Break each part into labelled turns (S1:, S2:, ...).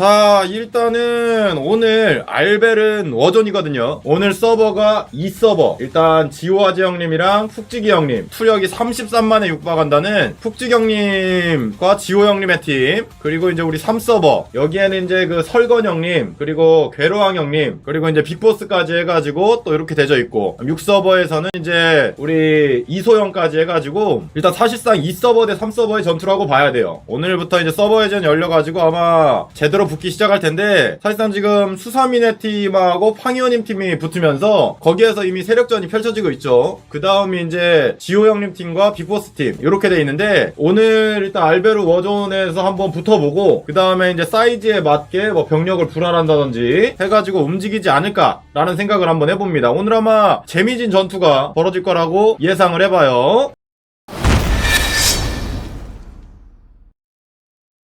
S1: 자, 일단은 오늘 알벨은 워존이거든요. 오늘 서버가 이 서버. 일단 지오아제 형님이랑 푹지기 형님. 투력이 33만에 육박한다는 푹지기 형님과 지오 형님의 팀. 그리고 이제 우리 3서버. 여기에는 이제 그 설건 형님, 그리고 괴로왕 형님, 그리고 이제 빅보스까지 해가지고 또 이렇게 되져 있고. 6서버에서는 이제 우리 이소영까지 해가지고 일단 사실상 이 서버 대 3서버의 전투라고 봐야 돼요. 오늘부터 이제 서버 회전 열려가지고 아마 제대로 붙기 시작할 텐데 사실상 지금 수사민의 팀하고 팡이오님 팀이 붙으면서 거기에서 이미 세력전이 펼쳐지고 있죠. 그 다음이 이제 지호 형님 팀과 빅보스 팀 이렇게 돼 있는데 오늘 일단 알베르 워존에서 한번 붙어보고 그 다음에 이제 사이즈에 맞게 뭐 병력을 불안한다든지 해가지고 움직이지 않을까라는 생각을 한번 해봅니다. 오늘 아마 재미진 전투가 벌어질 거라고 예상을 해봐요.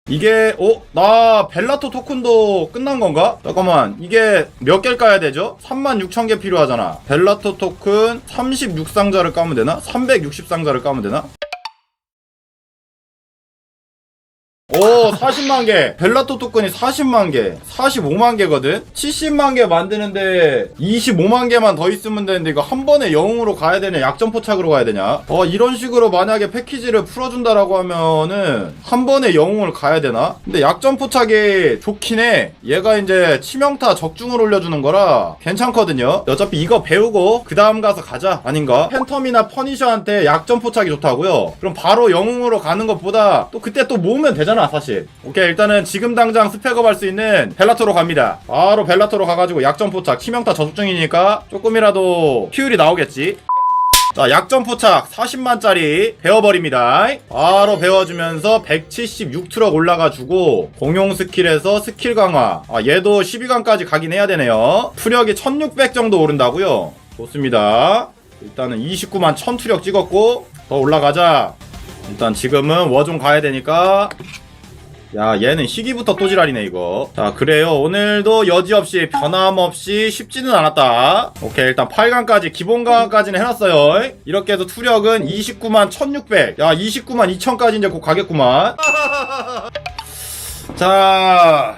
S1: 이게 어? 나 벨라토 토큰도 끝난 건가? 잠깐만 이게 몇 개를 까야 되죠? 36,000개 필요하잖아 벨라토 토큰 36상자를 까면 되나? 360상자를 까면 되나? 40만 개. 벨라토 토큰이 40만 개. 45만 개거든? 70만 개 만드는데 25만 개만 더 있으면 되는데 이거 한 번에 영웅으로 가야 되냐? 약점 포착으로 가야 되냐? 어 이런 식으로 만약에 패키지를 풀어준다라고 하면은 한 번에 영웅을 가야 되나? 근데 약점 포착이 좋긴 해. 얘가 이제 치명타 적중을 올려주는 거라 괜찮거든요. 어차피 이거 배우고 그 다음 가서 가자. 아닌가? 팬텀이나 퍼니셔한테 약점 포착이 좋다고요? 그럼 바로 영웅으로 가는 것보다 또 그때 또 모으면 되잖아 사실 오케이 일단은 지금 당장 스펙업 할 수 있는 벨라토로 갑니다 바로 벨라토로 가가지고 약점 포착 치명타 저속 중이니까 조금이라도 효율이 나오겠지 자, 약점 포착 40만짜리 배워버립니다. 바로 배워주면서 176트럭 올라가주고 공용 스킬에서 스킬 강화. 아, 얘도 12강까지 가긴 해야 되네요. 투력이 1600 정도 오른다고요. 좋습니다. 일단은 29만 1000 투력 찍었고 더 올라가자. 일단 지금은 워좀 가야 되니까 야 얘는 희귀부터 또 지랄이네 이거. 자 그래요. 오늘도 여지없이 변함없이 쉽지는 않았다. 오케이 일단 8강까지 기본 강화까지는 해놨어요. 이렇게 해서 투력은 29만 1600 야 29만 2000까지 이제 곧 가겠구만. 자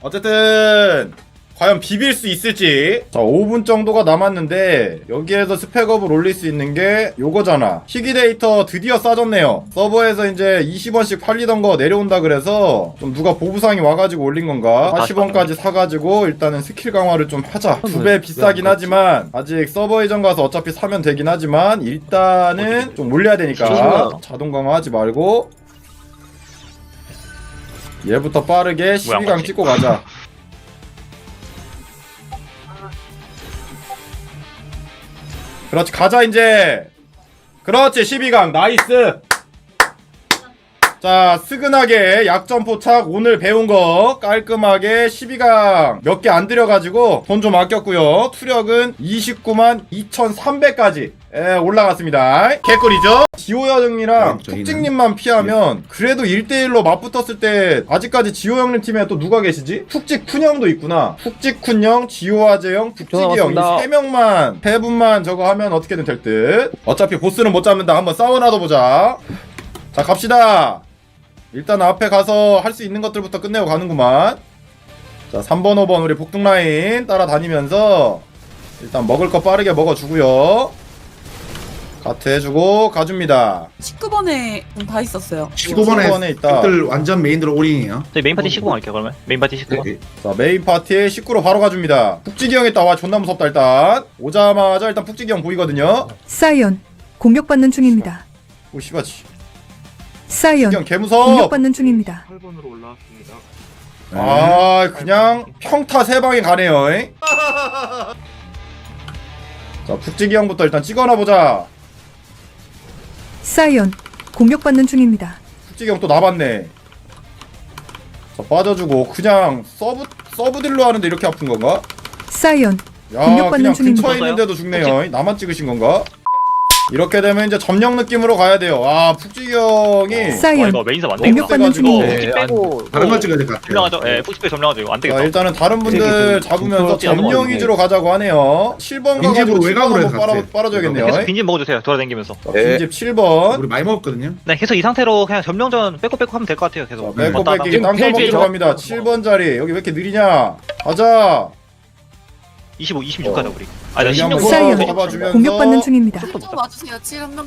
S1: 어쨌든 과연 비빌 수 있을지. 자 5분 정도가 남았는데 여기에서 스펙업을 올릴 수 있는 게 요거잖아. 희귀 데이터 드디어 싸졌네요. 서버에서 이제 20원씩 팔리던 거 내려온다 그래서 좀 누가 보부상이 와가지고 올린 건가? 40원까지 사가지고 일단은 스킬 강화를 좀 하자. 두 배 비싸긴 하지만 아직 서버 이전 가서 어차피 사면 되긴 하지만 일단은 좀 올려야 되니까 자동 강화하지 말고 얘부터 빠르게 12강
S2: 맞지?
S1: 찍고 가자 그렇지 가자 이제. 그렇지 12강 나이스. 자 스근하게 약점 포착 오늘 배운 거 깔끔하게 12강 몇 개 안 들여가지고 돈 좀 아꼈고요. 투력은 29만 2300까지 에, 올라갔습니다. 개꿀이죠 지호형이랑
S3: 저희는-
S1: 푹직님만 피하면 그래도 1대1로 맞붙었을 때 아직까지 지호 형님 팀에 또 누가 계시지? 푹직쿤형도 있구나. 푹직쿤형, 지호 아재형, 푹직이형 이
S2: 반갑습니다.
S1: 세 명만 세 분만 저거 하면 어떻게든 될 듯. 어차피 보스는 못 잡는다. 한번 싸워놔도 보자. 자 갑시다. 일단 앞에 가서 할 수 있는 것들부터 끝내고 가는구만. 자 3번 5번 우리 복둥 라인 따라다니면서 일단 먹을 거 빠르게 먹어주고요 가트 해주고 가줍니다
S4: 19번에 다 있었어요.
S3: 15번에
S1: 15번에 있다.
S3: 들 완전 메인으로 올인이에요.
S2: 저희 메인 파티 19번 할게요 그러면 메인 파티 19번
S3: 네.
S1: 자 메인 파티에 19로 바로 가줍니다 푹지기 형 있다 와 존나 무섭다 일단 오자마자 일단 푹지기 형 보이거든요
S5: 사이언 공격받는 중입니다.
S1: 오 씨바지
S5: 사이언
S1: 푹지기 형 개무서워
S5: 공격받는 중입니다.
S6: 8번으로 올라왔습니다.
S1: 아 그냥 평타 세 방에 가네요 잉? 자 푹지기 형부터 일단 찍어놔 보자
S5: 사이언 공격받는 중입니다.
S1: 형또 남았네 자 빠져주고 그냥 서브 서브 딜로 하는데 이렇게 아픈 건가?
S5: 사이언
S1: 야
S5: 공격받는
S1: 그냥
S5: 중입니다.
S1: 근처에 있는데도 죽네요 나만 찍으신 건가? 이렇게 되면 이제 점령 느낌으로 가야 돼요. 아 푹지 형이
S2: 와
S5: 사이언.
S2: 이거 메인사 맞네.
S5: 공격받는. 중입니다.
S2: 푸시 빼고
S3: 다른 걸 찍어야 될 것 같아요.
S2: 점령하죠. 예 푸시 빼 점령하죠. 이거 안
S1: 자,
S2: 되겠다.
S1: 일단은 다른 분들
S3: 되게 좀
S1: 잡으면서
S3: 좀
S1: 점령. 위주로 가자고 하네요. 7번 가가지고
S3: 빈집으로
S1: 7번
S3: 외곽으로
S1: 빨아. 빨아줘야겠네요.
S2: 계속 빈집 먹어주세요. 돌아다니면서.
S1: 자, 빈집 7번
S3: 우리 많이 먹었거든요.
S2: 네 계속 이 상태로 그냥 점령전 빼고 빼고 하면 될 것 같아요 계속.
S1: 빼고
S2: 왔다 갔다.
S1: 뺏기기 땅 따먹기로 갑니다. 7번 자리. 여기 왜 이렇게 느리냐? 가자
S2: 25, 26 가자 우리 아나
S1: 여기
S2: 16
S1: 한번
S5: 사이언.
S1: 잡아주면서
S5: 공격받는 중입니다.
S4: 좀 와주세요. 7명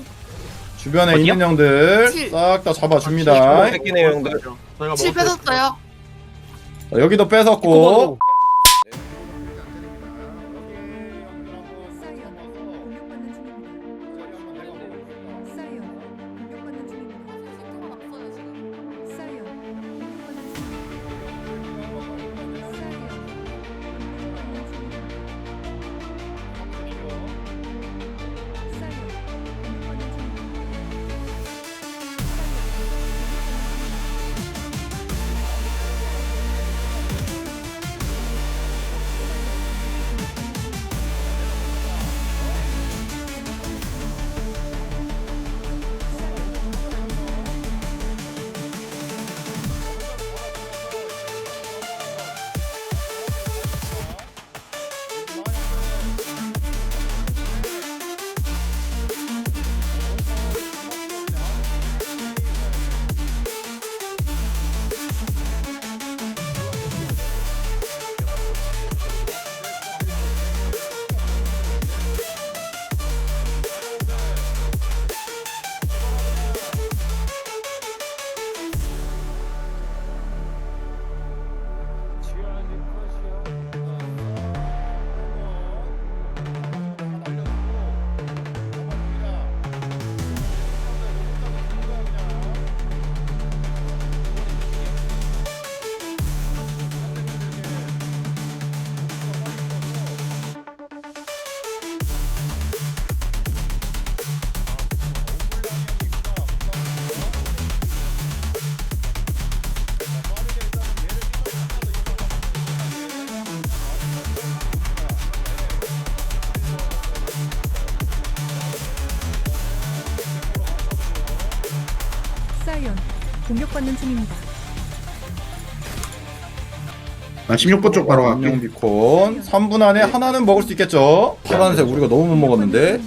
S1: 주변에
S2: 어디요?
S1: 있는 형들
S4: 칠.
S1: 싹 다 잡아줍니다
S6: 새끼네 형들.
S4: 7 뺏었어요.
S1: 자, 여기도 뺏었고
S5: 공격받는 중입니다.
S3: 나 16번 쪽 바로 갈게.
S1: 안녕 비콘 3분 안에 하나는 먹을 수 있겠죠 파란색 우리가 너무 못 먹었는데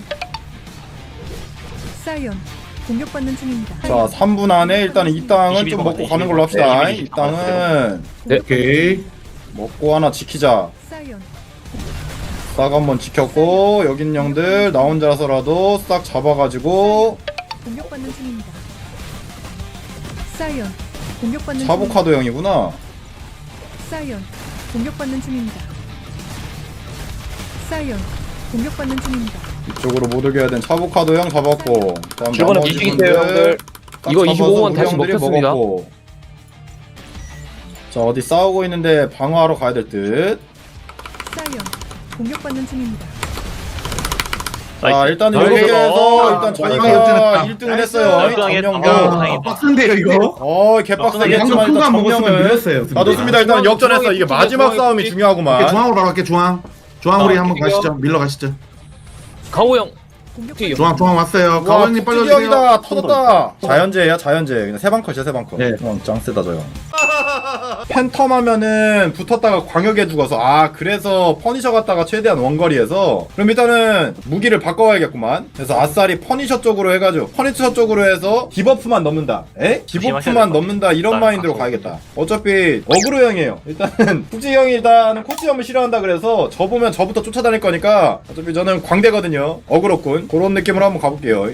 S5: 사이언 공격받는 중입니다.
S1: 자 3분 안에 일단은 이 땅은 좀
S2: 22번
S1: 먹고 가는 걸로 합시다
S2: 22번.
S1: 이 땅은
S3: 오케이.
S1: 먹고 하나 지키자
S5: 사이언
S1: 싹 한번 지켰고 여긴 형들 나 혼자서라도 싹 잡아가지고
S5: 공격받는 중입니다. 사이언 공격받는
S1: 사보카도 형이구나.
S5: 사이언 공격받는 중입니다. 사이언 공격받는 중입니다.
S1: 이쪽으로 못 오게 해야 된 차보카도 형 잡았고 그다음
S6: 주변에
S1: 나머지 분들
S6: 형들.
S1: 딱
S6: 이거
S1: 잡아서
S6: 25번
S1: 우리
S6: 다시
S1: 형들이
S6: 먹혔습니다.
S1: 먹었고. 자 어디 싸우고 있는데 방어하러 가야 될 듯
S5: 사이언 공격받는 중입니다.
S1: 자
S2: 나이스.
S1: 일단은
S6: 나이스.
S1: 여기에서
S6: 아,
S1: 일단
S3: 나이스.
S1: 저희가 1등을 했어요
S2: 아,
S3: 아,
S2: 다행이다.
S3: 빡센데요 이거.
S1: 어
S3: 방금
S1: 했지만
S3: 큰거
S1: 일단
S3: 먹었으면
S1: 점령을
S3: 밀렸어요.
S1: 아 좋습니다 일단 역전했어 이게 마지막 싸움이 중요하구만
S3: 중앙으로 바로 갈게 중앙. 중앙 우리
S6: 아,
S3: 한번. 가시죠. 밀러 가시죠.
S6: 가오 형.
S5: 공격받는
S3: 중앙 중앙 왔어요.
S1: 와
S3: 가오님 빨리 오세요.
S1: 푸지형이다. 터졌다. 자연재야 자연재 그냥 세방 컷이야 세방 컷
S3: 네.
S1: 어, 짱 세다 저형. 팬텀 하면은 붙었다가 광역에 죽어서 아 그래서 퍼니셔 갔다가 최대한 원거리에서 그럼 일단은 무기를 바꿔야겠구만. 그래서 아싸리 퍼니셔 쪽으로 해가지고 퍼니셔 쪽으로 해서 디버프만 넣는다. 에? 디버프만 넣는다. 이런
S2: 나
S1: 마인드로
S2: 바꿔.
S1: 가야겠다. 어차피 어그로 형이에요. 일단은 푸지 형이 일단은 코치 형을 싫어한다 그래서 저 보면 저부터 쫓아다닐 거니까 어차피 저는 광대거든요. 어그로꾼 그런 느낌으로 한번 가볼게요